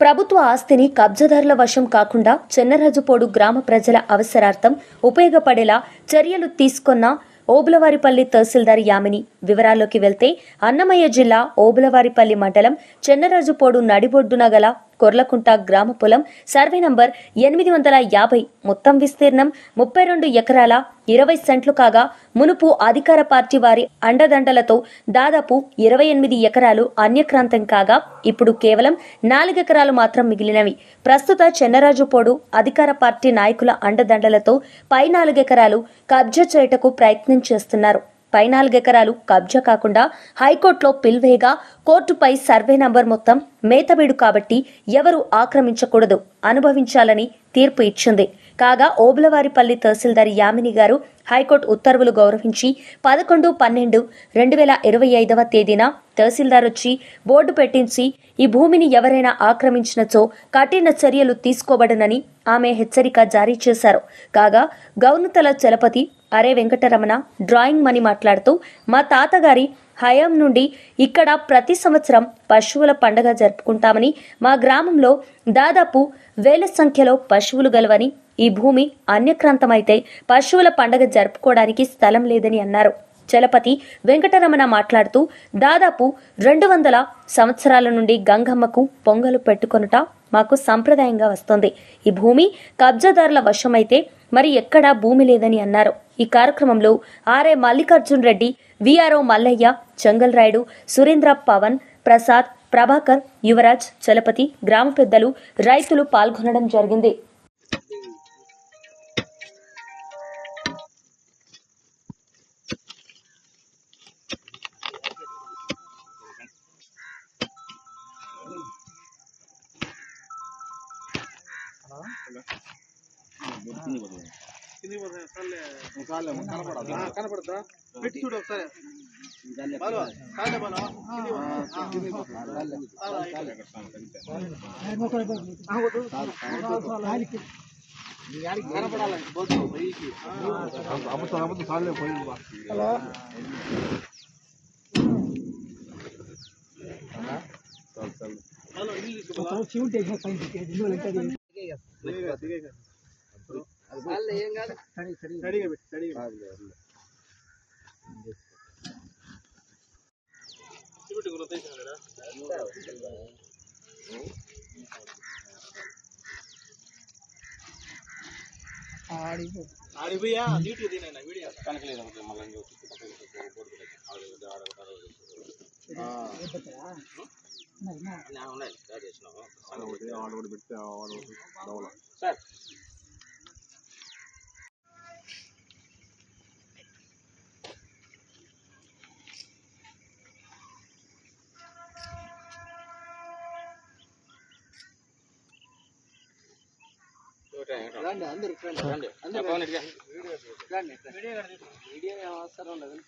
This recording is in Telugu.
ప్రభుత్వ ఆస్తిని కబ్జాదారుల వశం కాకుండా చెన్నరాజుపోడు గ్రామ ప్రజల అవసరార్థం ఉపయోగపడేలా చర్యలు తీసుకున్న ఓబులవారిపల్లి తహసీల్దార్ యామిని. వివరాల్లోకి వెళ్తే అన్నమయ్య జిల్లా ఓబులవారిపల్లి మండలం చెన్నరాజుపోడు నడిబొడ్డున గల కొర్లకుంట గ్రామ పొలం సర్వే నంబర్ ఎనిమిది వందల యాభై మొత్తం విస్తీర్ణం ముప్పై రెండు ఎకరాల ఇరవై సెంట్లు కాగా మునుపు అధికార పార్టీ వారి అండదండలతో దాదాపు ఇరవై ఎనిమిది ఎకరాలు అన్యక్రాంతం కాగా ఇప్పుడు కేవలం నాలుగెకరాలు మాత్రం మిగిలినవి. ప్రస్తుత చెన్నరాజుపోడు అధికార పార్టీ నాయకుల అండదండలతో పై నాలుగెకరాలు కబ్జా చేయుటకు ప్రయత్నం చేస్తున్నారు. పై నాలుగెకరాలు కబ్జా కాకుండా హైకోర్టులో పిల్వేగా కోర్టుపై సర్వే నంబర్ మొత్తం మేతబీడు కాబట్టి ఎవరు ఆక్రమించకూడదు అనుభవించాలని తీర్పు ఇచ్చింది. కాగా ఓబులవారిపల్లి తహసీల్దార్ యామిని గారు హైకోర్టు ఉత్తర్వులు గౌరవించి పదకొండు పన్నెండు రెండు వేల ఇరవై ఐదవ తేదీన తహసీల్దార్ వచ్చి బోర్డు పెట్టించి ఈ భూమిని ఎవరైనా ఆక్రమించినచో కఠిన చర్యలు తీసుకోబడనని ఆమె హెచ్చరిక జారీ చేశారు. కాగా గౌనతల చలపతి అరే వెంకటరమణ డ్రాయింగ్ మని మాట్లాడుతూ మా తాతగారి హయాం నుండి ఇక్కడ ప్రతి సంవత్సరం పశువుల పండగ జరుపుకుంటామని మా గ్రామంలో దాదాపు వేల సంఖ్యలో పశువులు గలవని ఈ భూమి అన్యక్రాంతమైతే పశువుల పండగ జరుపుకోవడానికి స్థలం లేదని అన్నారు. చలపతి వెంకటరమణ మాట్లాడుతూ దాదాపు రెండు వందల సంవత్సరాల నుండి గంగమ్మకు పొంగలు పెట్టుకొనుట మాకు సంప్రదాయంగా వస్తుంది. ఈ భూమి కబ్జాదారుల వశమైతే మరి ఎక్కడా భూమి లేదని అన్నారు. ఈ కార్యక్రమంలో R A Mallikarjun Reddy V R O Mallaiah Changal Rayudu Surendra Pavan Prasad Prabhakar Yuvaraj Chalapathi గ్రామ పెద్దలు రైతులు పాల్గొనడం జరిగింది. కనపడదా పెట్టి చూడు ఒకసారి బాలు, కాలే బాలు. కిందికి పో. అలా, ఇక్కడ. కనపడాలి బొద్దు, వెయ్యికి. హలో హలో, ఇల్లు తీసుకో బాలు. దిగేగా, దిగేగా. స్టడీగా పెట్టు, స్టడీగా పెట్టు. చూపెట్టు గురు, ఉద్దేశం లేదా? ఆడిపోయా నీట్గా తినేనా వీడియో సార్ రండి అందరూ రండి అందరూ రండి రండి. వీడియో ఏం అవసరం ఉండదు.